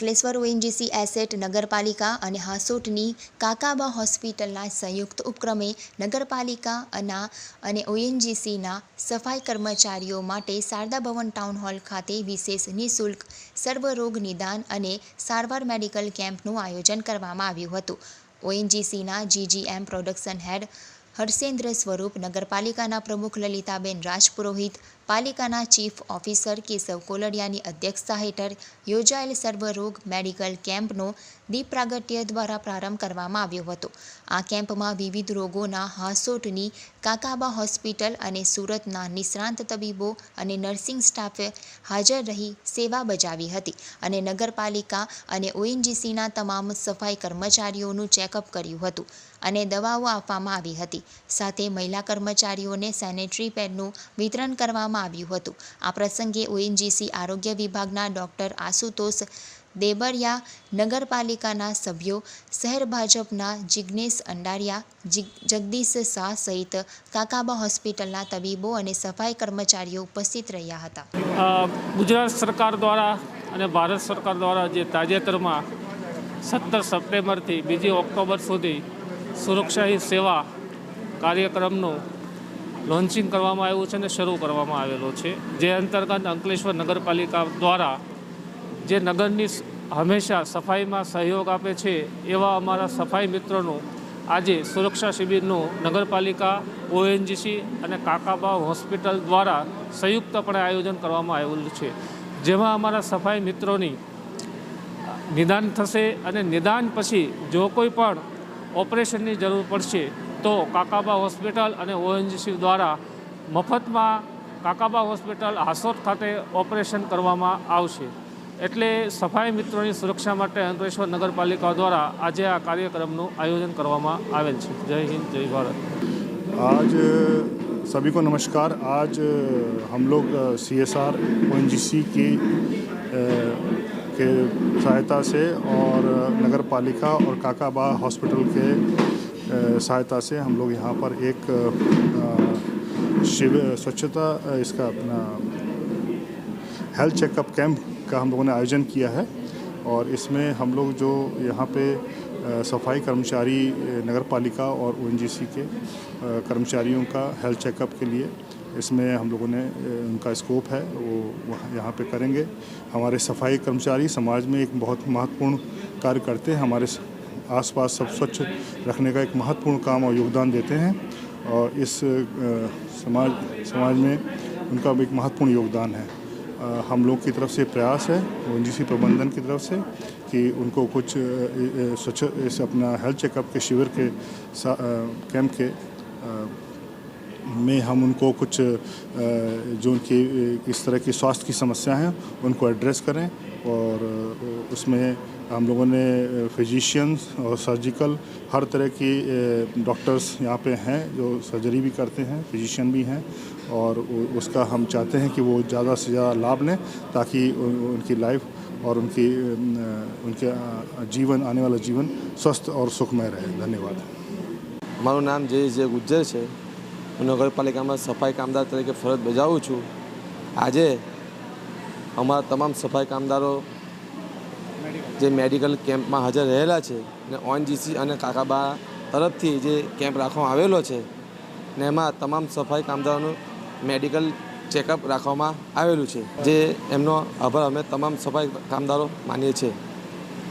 Ankleshwar ONGC asset નગરપાલિકા અને હાસોટની કાકાબા હોસ્પિટલના સંયુક્ત ઉપક્રમે નગરપાલિકા અના ઓએનજીસીના સફાઈ કર્મચારીઓ માટે શારદા ભવન ટાઉન હોલ ખાતે વિશેષ નિઃશુલ્ક સર્વરોગ નિદાન અને સારવાર મેડિકલ કેમ્પનું આયોજન કરવામાં આવ્યું હતું. ઓએનજીસીના જીજીએમ પ્રોડક્શન હેડ હરસેન્દ્ર સ્વરૂપ, નગરપાલિકાના પ્રમુખ લલિતાબેન રાજપુરોહિત પાલિકાના ચીફ ઓફિસર કેશવ કોલડિયાની અધ્યક્ષતા હેઠળ યોજાયેલ સર્વરોગ મેડિકલ કેમ્પનો દીપ દ્વારા પ્રારંભ કરવામાં આવ્યો હતો. આ કેમ્પમાં વિવિધ રોગોના હાસોટની, કાકાબા હોસ્પિટલ અને સુરતના નિષ્ણાંત તબીબો અને નર્સિંગ સ્ટાફે હાજર રહી સેવા બજાવી હતી અને નગરપાલિકા અને ઓએનજીસીના તમામ સફાઈ કર્મચારીઓનું ચેકઅપ કર્યું હતું અને દવાઓ આપવામાં આવી હતી. સાથે મહિલા કર્મચારીઓને સેનેટરી પેડનું વિતરણ કરવામાં આવ્યું હતું. આ પ્રસંગે ઓએનજીસી આરોગ્ય વિભાગના ડોક્ટર આશુતોષ દેબરિયા, નગરપાલિકાના સભ્યો, શહેર ભાજપના જિજ્ઞેશ અંડારિયા જગદીશ શાહ સહિત કાકાબા હોસ્પિટલના તબીબો અને સફાઈ કર્મચારીઓ ઉપસ્થિત રહ્યા હતા. ગુજરાત સરકાર દ્વારા અને ભારત સરકાર દ્વારા જે તાજેતરમાં સત્તર સપ્ટેમ્બરથી બીજી ઓક્ટોબર સુધી સુરક્ષા સેવા કાર્યક્રમનું લોન્ચિંગ કરવામાં આવ્યું છે અને શરૂ કરવામાં આવેલો છે. જે અંતર્ગત અંકલેશ્વર નગરપાલિકા દ્વારા જે નગરની હંમેશા સફાઈમાં સહયોગ આપે છે, એવા અમારા સફાઈ મિત્રોનું આજે સુરક્ષા શિબિરનું નગરપાલિકા, ઓએનજીસી અને કાકાબા હોસ્પિટલ દ્વારા સંયુક્તપણે આયોજન કરવામાં આવેલું છે. જેમાં અમારા સફાઈ મિત્રોની નિદાન થશે અને નિદાન પછી જો કોઈ પણ ઓપરેશનની જરૂર પડશે તો કાકાબા હોસ્પિટલ અને ઓએનજીસી દ્વારા મફતમાં કાકાબા હોસ્પિટલ હાસોટ ખાતે ઓપરેશન કરવામાં આવશે એટલે સફાઈ મિત્રોની સુરક્ષા માટે અંકલેશ્વર નગરપાલિકા દ્વારા આજે આ કાર્યક્રમનું આયોજન કરવામાં આવેલ છે જય હિન્દ જય ભારત आज अ, सभी को नमस्कार आज अ, हम लोग C S R O N G C की अ, के सहायता से और अ, नगर पालिका और काकाबा हॉस्पिटल के अ, सहायता से हम लोग यहाँ पर एक शिविर स्वच्छता इसका अपना हेल्थ चेकअप कैंप का हम लोगों ने आयोजन किया है और इसमें हम लोग जो यहाँ पे सफ़ाई कर्मचारी नगर पालिका और ओएनजीसी के कर्मचारियों का हेल्थ चेकअप के लिए इसमें हम लोगों ने उनका स्कोप है, वो यहाँ पे करेंगे। हमारे सफ़ाई कर्मचारी समाज में एक बहुत महत्वपूर्ण कार्य करते हैं, हमारे आसपास सब स्वच्छ रखने का एक महत्वपूर्ण काम और योगदान देते हैं और इस समाज समाज में उनका भी एक महत्वपूर्ण योगदान है। हम लोग की तरफ़ से प्रयास है ओ प्रबंधन की तरफ़ से, कि उनको कुछ स्वच्छ, इस अपना हेल्थ चेकअप के शिविर के कैंप के में हम उनको कुछ जो उनकी, इस तरह की स्वास्थ्य की समस्या हैं, उनको एड्रेस करें और उसमें हम लोगों ने फिजिशियंस और सर्जिकल हर तरह की डॉक्टर्स यहाँ पे हैं जो सर्जरी भी करते हैं फिजिशियन भी हैं और उ- उसका हम चाहते हैं कि वो ज़्यादा से ज़्यादा लाभ लें ताकि उन- उनकी लाइफ और उनकी अ, उनके अ, जीवन आने वाला जीवन स्वस्थ और सुखमय रहे धन्यवाद મારું નામ જય જય ગુજ્જર છે હું નગરપાલિકામાં સફાઈ કામદાર તરીકે ફરજ બજાવું છું આજે અમારા તમામ સફાઈ કામદારો જે મેડિકલ કેમ્પમાં હાજર રહેલા છે ને ઓએનજીસી અને કાકાબા તરફથી જે કેમ્પ રાખવામાં આવેલો છે ને એમાં તમામ સફાઈ કામદારોનું મેડિકલ ચેકઅપ રાખવામાં આવેલું છે. જે એમનો આભાર અમે તમામ સફાઈ કામદારો માનીએ છીએ.